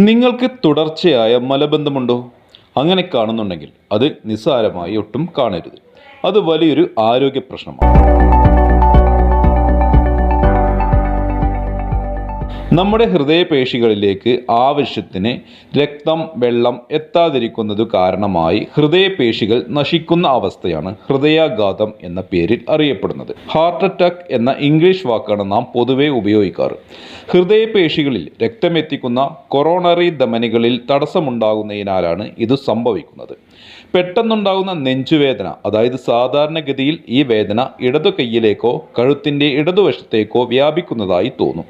നിങ്ങൾക്ക് തുടർച്ചയായ മലബന്ധമുണ്ടോ? അങ്ങനെ കാണുന്നുണ്ടെങ്കിൽ അത് നിസ്സാരമായി ഒട്ടും കാണരുത്. അത് വലിയൊരു ആരോഗ്യ പ്രശ്നമാണ് നമ്മുടെ ഹൃദയപേശികളിലേക്ക് ആവശ്യത്തിന് രക്തം വെള്ളം എത്താതിരിക്കുന്നത് കാരണമായി ഹൃദയപേശികൾ നശിക്കുന്ന അവസ്ഥയാണ് ഹൃദയാഘാതം എന്ന പേരിൽ അറിയപ്പെടുന്നത്. ഹാർട്ട് അറ്റാക്ക് എന്ന ഇംഗ്ലീഷ് വാക്കാണ് നാം പൊതുവെ ഉപയോഗിക്കാറ്. ഹൃദയപേശികളിൽ രക്തമെത്തിക്കുന്ന കൊറോണറി ധമനികളിൽ തടസ്സമുണ്ടാകുന്നതിനാലാണ് ഇത് സംഭവിക്കുന്നത്. പെട്ടെന്നുണ്ടാകുന്ന നെഞ്ചുവേദന അതായത് സാധാരണഗതിയിൽ ഈ വേദന ഇടതു കൈയിലേക്കോ കഴുത്തിന്റെ ഇടതുവശത്തേക്കോ വ്യാപിക്കുന്നതായി തോന്നും.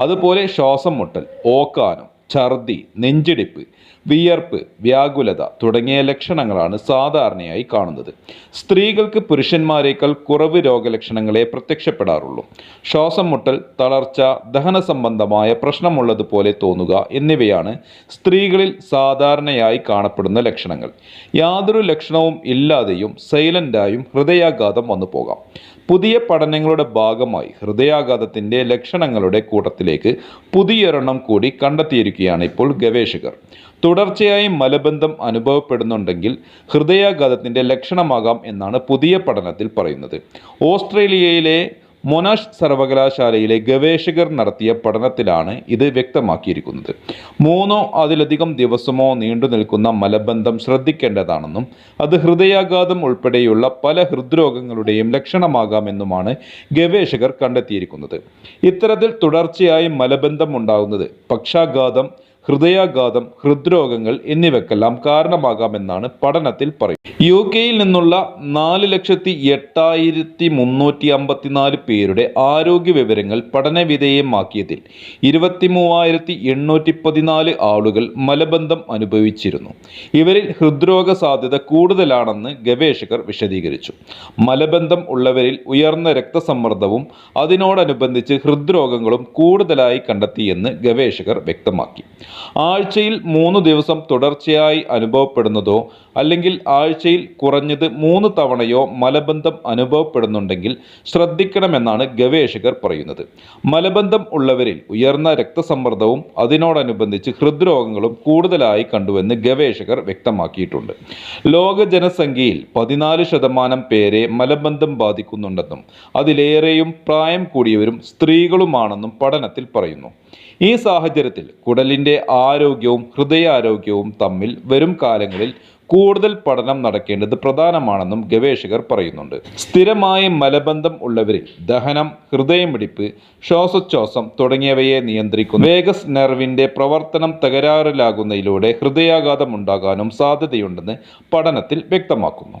അതുപോലെ ശ്വാസം മുട്ടൽ ഓക്കാനം ഛർദി നെഞ്ചിടിപ്പ് വിയർപ്പ് വ്യാകുലത തുടങ്ങിയ ലക്ഷണങ്ങളാണ് സാധാരണയായി കാണുന്നത്. സ്ത്രീകൾക്ക് പുരുഷന്മാരേക്കാൾ കുറവ് രോഗലക്ഷണങ്ങളെ പ്രത്യക്ഷപ്പെടാറുള്ളൂ. ശ്വാസം മുട്ടൽ തളർച്ച ദഹന സംബന്ധമായ പ്രശ്നമുള്ളതുപോലെ തോന്നുക എന്നിവയാണ് സ്ത്രീകളിൽ സാധാരണയായി കാണപ്പെടുന്ന ലക്ഷണങ്ങൾ. യാതൊരു ലക്ഷണവും ഇല്ലാതെയും സൈലന്റായും ഹൃദയാഘാതം വന്നു പോകാം. പുതിയ പഠനങ്ങളുടെ ഭാഗമായി ഹൃദയാഘാതത്തിന്റെ ലക്ഷണങ്ങളുടെ കൂട്ടത്തിലേക്ക് പുതിയൊരെണ്ണം കൂടി കണ്ടെത്തിയിരിക്കുകയാണ് ഇപ്പോൾ ഗവേഷകർ. തുടർച്ചയായി മലബന്ധം അനുഭവപ്പെടുന്നുണ്ടെങ്കിൽ ഹൃദയാഘാതത്തിന്റെ ലക്ഷണമാകാം എന്നാണ് പുതിയ പഠനത്തിൽ പറയുന്നത്. ഓസ്ട്രേലിയയിലെ മൊനാഷ് സർവകലാശാലയിലെ ഗവേഷകർ നടത്തിയ പഠനത്തിലാണ് ഇത് വ്യക്തമാക്കിയിരിക്കുന്നത്. മൂന്നോ അതിലധികം ദിവസമോ നീണ്ടു നിൽക്കുന്ന മലബന്ധം ശ്രദ്ധിക്കേണ്ടതാണെന്നും അത് ഹൃദയാഘാതം ഉൾപ്പെടെയുള്ള പല ഹൃദ്രോഗങ്ങളുടെയും ലക്ഷണമാകാമെന്നുമാണ് ഗവേഷകർ കണ്ടെത്തിയിരിക്കുന്നത്. ഇത്തരത്തിൽ തുടർച്ചയായി മലബന്ധം ഉണ്ടാകുന്നത് പക്ഷാഘാതം ഹൃദയാഘാതം ഹൃദ്രോഗങ്ങൾ എന്നിവയ്ക്കെല്ലാം കാരണമാകാമെന്നാണ് പഠനത്തിൽ പറയുന്നത്. യു കെയിൽ നിന്നുള്ള നാല് ലക്ഷത്തി എട്ടായിരത്തി മുന്നൂറ്റി അമ്പത്തിനാല് പേരുടെ ആരോഗ്യ വിവരങ്ങൾ പഠനവിധേയമാക്കിയതിൽ ഇരുപത്തി മൂവായിരത്തി എണ്ണൂറ്റി പതിനാല് ആളുകൾ മലബന്ധം അനുഭവിച്ചിരുന്നു. ഇവരിൽ ഹൃദ്രോഗ സാധ്യത കൂടുതലാണെന്ന് ഗവേഷകർ വിശദീകരിച്ചു. മലബന്ധം ഉള്ളവരിൽ ഉയർന്ന രക്തസമ്മർദ്ദവും അതിനോടനുബന്ധിച്ച് ഹൃദ്രോഗങ്ങളും കൂടുതലായി കണ്ടെത്തിയെന്ന് ഗവേഷകർ വ്യക്തമാക്കി. ആഴ്ചയിൽ മൂന്ന് ദിവസം തുടർച്ചയായി അനുഭവപ്പെടുന്നതോ അല്ലെങ്കിൽ ആഴ്ചയിൽ കുറഞ്ഞത് മൂന്ന് തവണയോ മലബന്ധം അനുഭവപ്പെടുന്നുണ്ടെങ്കിൽ ശ്രദ്ധിക്കണമെന്നാണ് ഗവേഷകർ പറയുന്നത്. മലബന്ധം ഉള്ളവരിൽ ഉയർന്ന രക്തസമ്മർദ്ദവും അതിനോടനുബന്ധിച്ച് ഹൃദ്രോഗങ്ങളും കൂടുതലായി കണ്ടുവെന്ന് ഗവേഷകർ വ്യക്തമാക്കിയിട്ടുണ്ട്. ലോക ജനസംഖ്യയിൽ പതിനാല് ശതമാനം പേരെ മലബന്ധം ബാധിക്കുന്നുണ്ടെന്നും അതിലേറെയും പ്രായം കൂടിയവരും സ്ത്രീകളുമാണെന്നും പഠനത്തിൽ പറയുന്നു. ഈ സാഹചര്യത്തിൽ കുടലിന്റെ ആരോഗ്യവും ഹൃദയാരോഗ്യവും തമ്മിൽ വരും കാലങ്ങളിൽ കൂടുതൽ പഠനം നടക്കേണ്ടത് പ്രധാനമാണെന്നും ഗവേഷകർ പറയുന്നുണ്ട്. സ്ഥിരമായ മലബന്ധം ഉള്ളവരിൽ ദഹനം ഹൃദയമിടിപ്പ് ശ്വാസോച്ഛ്വാസം തുടങ്ങിയവയെ നിയന്ത്രിക്കുന്നു. വേഗസ് നെർവിന്റെ പ്രവർത്തനം തകരാറിലാകുന്നതിലൂടെ ഹൃദയാഘാതം ഉണ്ടാകാനും സാധ്യതയുണ്ടെന്ന് പഠനത്തിൽ വ്യക്തമാക്കുന്നു.